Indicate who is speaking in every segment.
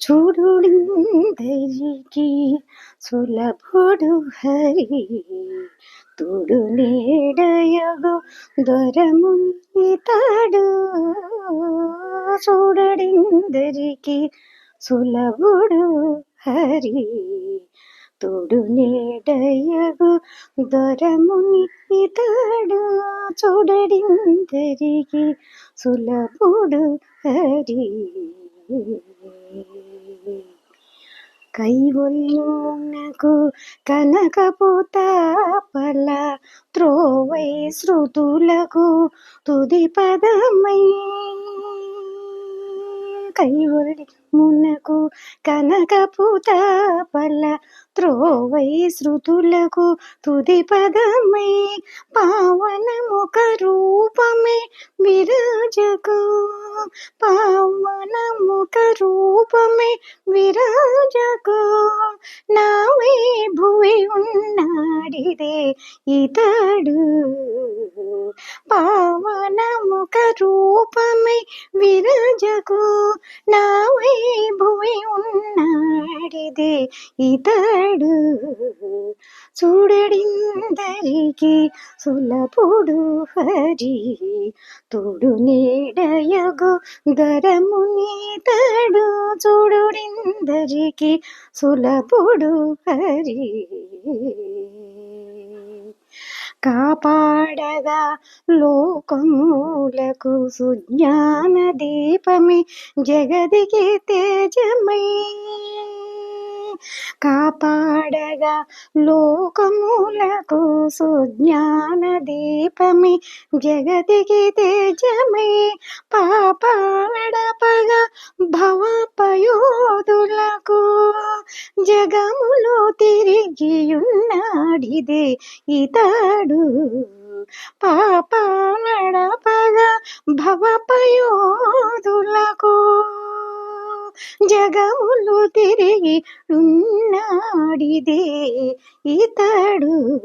Speaker 1: చూడుడిందరికి సులభుడు హరి తోడు నీడయగు దొరము ఇతడు చూడడిందరికి సులభుడు హరి తోడు నీడయగు దొరముని ఇతడు చూడడిందరికి సులభుడు హరి కైవల్యునకు కనకపోత పల త్రోవై శృతులకు తుది పదమై. కైవల్యమునకు కనకపుత పల త్రోవై శృతులకు తుది పదమై. పావనముఖ రూపమే విరాజకు పా ఒక రూపమే విరాజకు. నావే భువి ఉన్నాడిదే ఇతడు. పావనముఖ రూపమే విరజకు. నావే భువి ఉన్నాడిదే ఇతడు. చూడడిందరికి సులభుడు హరి. తోడు నీడయగు దరమునీతడు చూడుడిందరికి సులభుడు హరి. కాపాడగా లోకములకు సుజ్ఞాన దీపమే జగదికి తేజమై. కాపాడగా లోకములకు సుజ్ఞాన దీపమే జగతికి తేజమై పాపాడపగా భవపయోధులకు జగములో తిరిగియున్నాడిదే ఇతడు పాపాడపగా భవపయోధులకు జగములు తిరిగి ఉన్నాడిదే. ఇతడు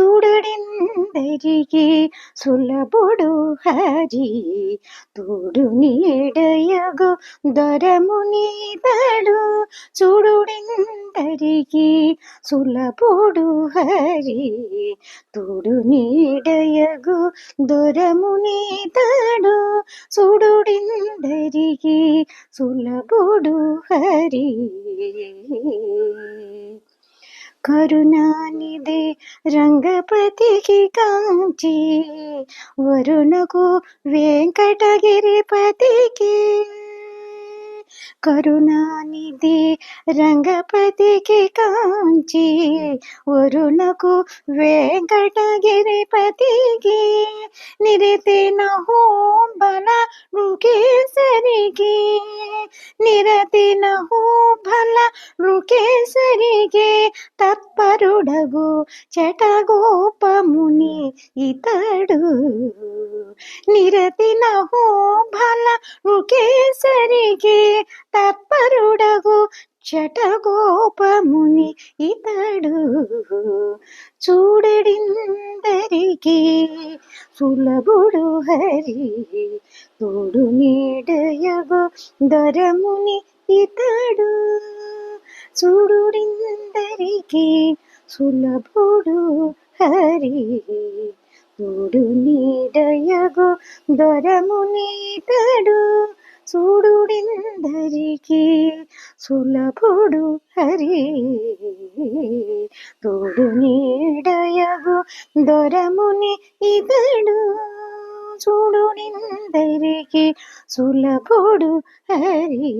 Speaker 1: చూడడిందరికి సులభుడు హరి. తోడు నీడయగు దొరమునితడు చూడుడిందరికి సులభుడు హరి. తోడు నీడయగు దొరమునితడు చూడుడిందరికి సులభుడు హరి. కరుణానిదే రంగపతికి కాంచి వరుణకు వెంకటగిరిపతికి. కరుణానిధి రంగపతికి కాంచి వరుణకు వెంకటగిరిపతికి నిరతి నహోబల రుకేసరికి నిరతి నహోబల రుకేసరికి తత్పరుడగు చటగోపముని ఇతడు. నిరతి నహోబల రుకేసరికి తత్పరుడగు చటగోపముని ఇతడు. చూడడిందరికి సులభుడు హరి తోడు నీడయగు దరముని ఇతడు. చూడుడిందరికి సులభుడు హరి తోడు నీడయగు దొరమునితడు చూడుడిందరికి సులభుడు హరి. తోడు నీడయగు దొరముని ఇతడు చూడుడిందరికి సులభుడు హరి.